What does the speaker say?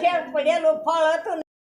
હેઠે પડેલું ફળ હતું